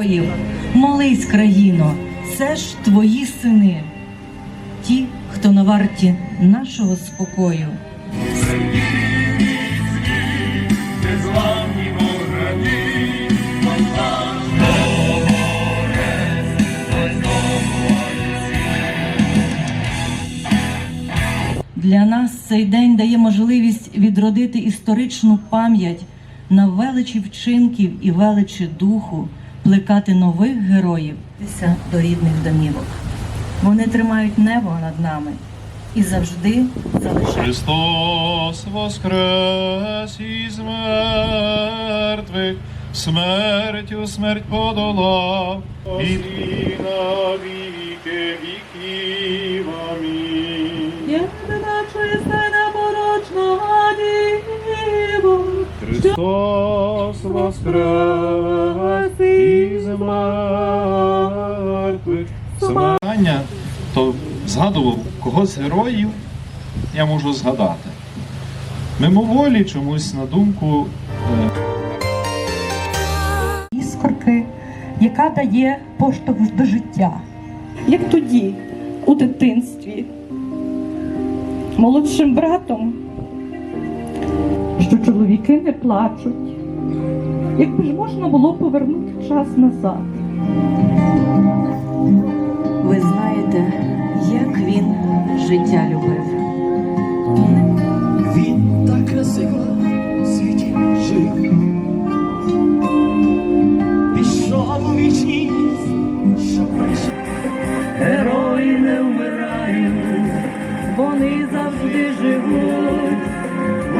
героїв. Молись, країно, це ж твої сини, ті, хто на варті нашого спокою. Для нас цей день дає можливість відродити історичну пам'ять на величі вчинків і величі духу, плекати нових героїв до рідних домівок. Вони тримають небо над нами і завжди залишають. Христос воскрес із мертвих, смертю смерть подолав, і на віки віків. Амінь. Я не бачу непорочного діва, Христос воскрес мертвих. То згадував когось з героїв, я можу згадати. Мимоволі чомусь на думку е, іскорки, яка дає поштовх до життя. Як тоді, у дитинстві, молодшим братом, що чоловіки не плачуть. Якби ж можна було повернути час назад. Життя любив. Він так красиво у світі жив. Пішов у вічність, що прийшов. Герої не вмирають, вони завжди живуть.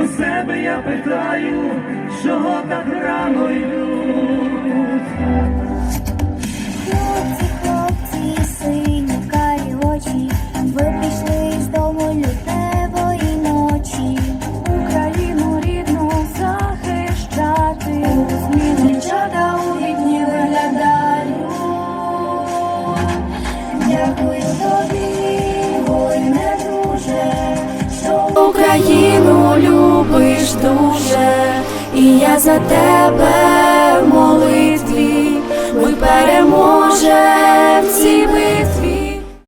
У себе я питаю, чого так за тебе